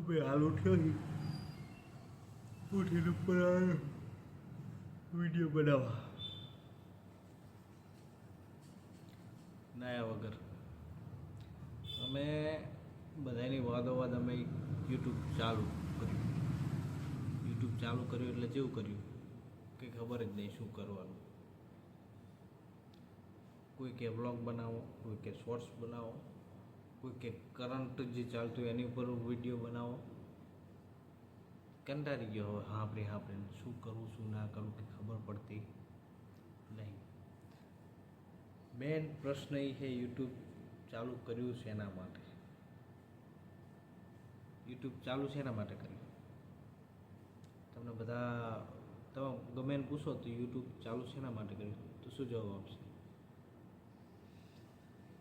હાલ ઉઠ્યો ઉઠીને ઉપર વીડિયો બનાવવા. નાયા વગર. અમે બધાની વાદો વાદ અમે યુટ્યુબ ચાલુ કર્યું. યુટ્યુબ ચાલુ કર્યું એટલે જેવું કર્યું, કે ખબર જ નહીં શું કરવાનું. કોઈ કે વ્લોગ બનાવો, કોઈ કે શોર્ટ્સ બનાવો. કોઈ કે કરંટ જે ચાલતું હોય એની ઉપર વીડિયો બનાવો. કંટાળી ગયો હવે હાંભળી હાંભળીને શું કરવું શું ના કરવું કે ખબર પડતી નહીં. મેન પ્રશ્ન એ છે યુટ્યુબ ચાલુ કર્યું શેના માટે? યુટ્યુબ ચાલુ શેના માટે કર્યું? તમને બધા, તમે ગમે પૂછો તો યુટ્યુબ ચાલુ શેના માટે કર્યું? તો શું જવાબ આપશે?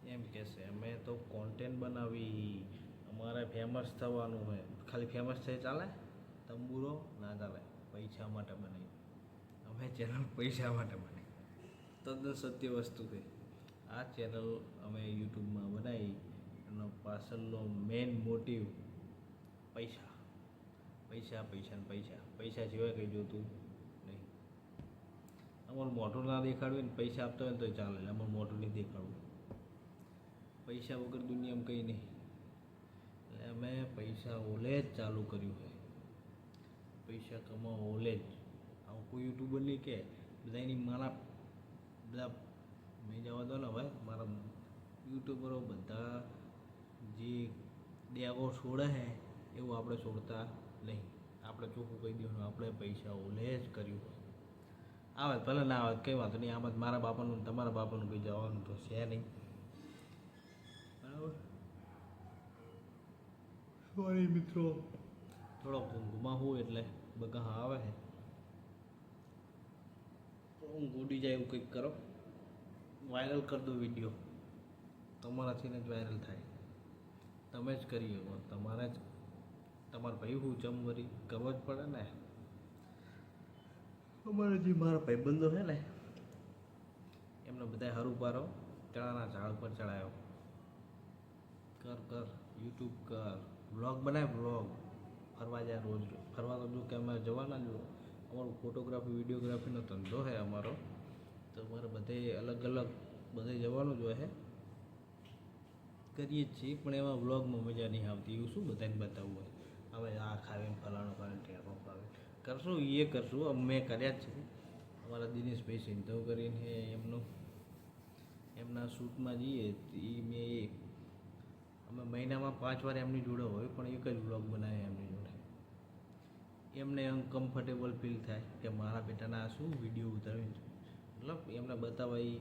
એમ કહેશે, અમે તો કોન્ટેન્ટ બનાવી, અમારે ફેમસ થવાનું હોય. ખાલી ફેમસ થઈ ચાલે? તંબુરો ના ચાલે. પૈસા માટે બનાવી. અમે ચેનલ પૈસા માટે બનાવી. તદ્દન સત્ય વસ્તુ છે. આ ચેનલ અમે યુટ્યુબમાં બનાવી. એનો પાછળનો મેઇન મોટિવ પૈસા. પૈસા પૈસા ને પૈસા. પૈસા સિવાય કંઈ જોતું નહીં. અમારું મોઢું ના દેખાડવું ને પૈસા આપતા હોય ને તો ચાલે. અમારું મોઢું નહીં દેખાડવું. પૈસા વગર દુનિયામાં કંઈ નહીં. એટલે અમે પૈસા ઓલે જ ચાલુ કર્યું છે. પૈસા કમાવા ઓલે જ. આવું કોઈ યુટ્યુબર નહીં કે. બધાની મારા બધા મેં જવા દો ને હવે, મારા યુટ્યુબરો બધા જે દેવો છોડે છે, એવું આપણે છોડતા નહીં. આપણે ચોખ્ખું કહી દેવાનું, આપણે પૈસા ઓલે જ કર્યું હોય. આવે, ભલે ના આવે, કંઈ વાંધો નહીં. આમાં મારા બાપાનું તમારા બાપાનું કંઈ જવાનું તો છે નહીં. બરાબર સોરી મિત્રો. થોડો ઊંઘમાં હું એટલે બગા આવે છે ઊંઘ ઉડી જાય એવું કંઈક કરો. વાયરલ કરી દો વીડિયો. તમારાથી જ વાયરલ થાય. તમે જ કરી શકો. તમારે જ તમારા ભાઈ હું જમવરી કરવો જ પડે ને. અમારા જે મારા ભાઈબંધો છે ને એમને બધા હરું પારો ચણાના ઝાડ પર ચડાયો. કર કર યુટ્યુબ કર બ્લોગ બનાય બ્લોગ ફરવા જાય રોજ ફરવા જો કે અમે જવાના જો અમારો ફોટોગ્રાફી વિડીયોગ્રાફીનો ધંધો છે અમારો. તો અમારે બધે અલગ અલગ બધે જવાનું જ હોય કરીએ છીએ, પણ એમાં વ્લોગમાં મજા નહીં આવતી. એવું શું બધાને બતાવવું હોય? હવે આ ખાવીને ફલાણું ખાવીને ટેકો ખાવે. કરશું, એ કરશું. મેં કર્યા જ છે. અમારા દિનેશભાઈ સિંધવ કરીને એમનું. એમના શૂટમાં જઈએ એ મેં મહિનામાં પાંચ વાર એમની જોડે હોય, પણ એક જ વ્લોગ બનાવે એમની જોડે. એમને અનકમ્ફર્ટેબલ ફીલ થાય કે મારા બેટાના આ શું વીડિયો ઉતારવી મતલબ એમને બતાવવા એ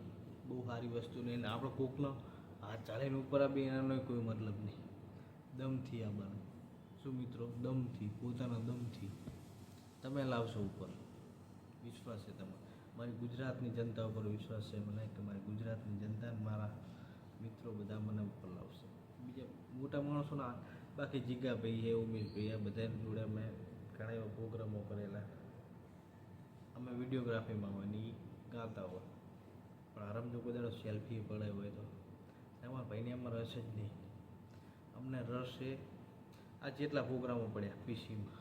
બહુ સારી વસ્તુ નહીં આપણે કોકનો હાથ ચાલીને ઉપર આપી, એનાનો કોઈ મતલબ નહીં. દમથી આવવાનું શું મિત્રો? દમથી, પોતાના દમથી. તમે લાવશો ઉપર. વિશ્વાસ છે તમે મારી ગુજરાતની જનતા ઉપર વિશ્વાસ છે. મને કે મારી ગુજરાતની જનતા મારા મિત્રો બધા મને ઉપર લાવશે. મોટા માણસોના બાકી જીગાભાઈ છે ઉમેશભાઈ આ બધા જોડે અમે ઘણા એવા પ્રોગ્રામો કરેલા. અમે વિડીયોગ્રાફીમાં હોય ને ગાતા હોય. પણ આરામ જો સેલ્ફી પડે હોય તો. એમાં ભાઈને એમાં રસ જ નહીં. અમને રસ છે. આ જેટલા પ્રોગ્રામો પડ્યા પીસીમાં.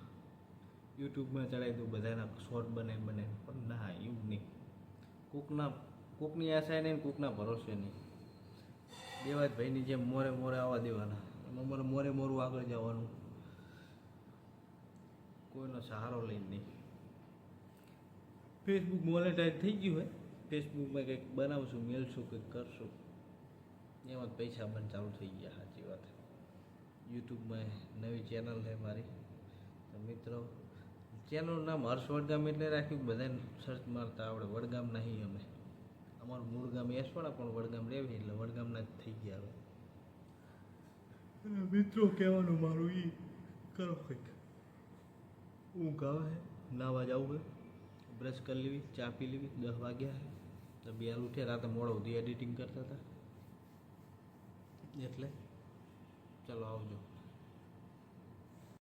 યુટ્યુબમાં ચડાવી દઉં, બધાના શોર્ટ બને બને. પણ ના, એવું નહીં. કોકના, કોકની આશા નહીં કોકના ભરોસે નહીં. દેવાજ ભાઈની જેમ મોરે મોરે આવવા દેવાના. એમાં અમારે મોરે મોરું આગળ જવાનું. કોઈનો સહારો લઈને નહીં. ફેસબુક મોનેટાઈઝ થઈ ગયું હોય. ફેસબુકમાં કંઈક બનાવશું મેળશું કંઈક કરશું. એમાં પૈસા પણ ચાલુ થઈ ગયા, સાચી વાત. યુટ્યુબમાં નવી ચેનલ છે મારી. તો મિત્રો ચેનલનું નામ હર્ષ વડગામ એટલે રાખ્યું. બધાને સર્ચ મારતા આવડે. વડગામ નહીં અમે. અમારું મૂળ ગામ યશવાળા પણ વડગામ રહેવી એટલે વડગામના જ થઈ ગયા હવે. મિત્રો, કહેવાનું મારું એ કરો કંઈક. ઊંઘ આવે નાવા જવું હોય બ્રશ કરી લેવી, ચા પી લેવી, દસ વાગ્યા તો બે ઉઠ્યા, રાતે મોડો સુધી એડિટિંગ કરતા હતા. એટલે, ચાલો આવજો.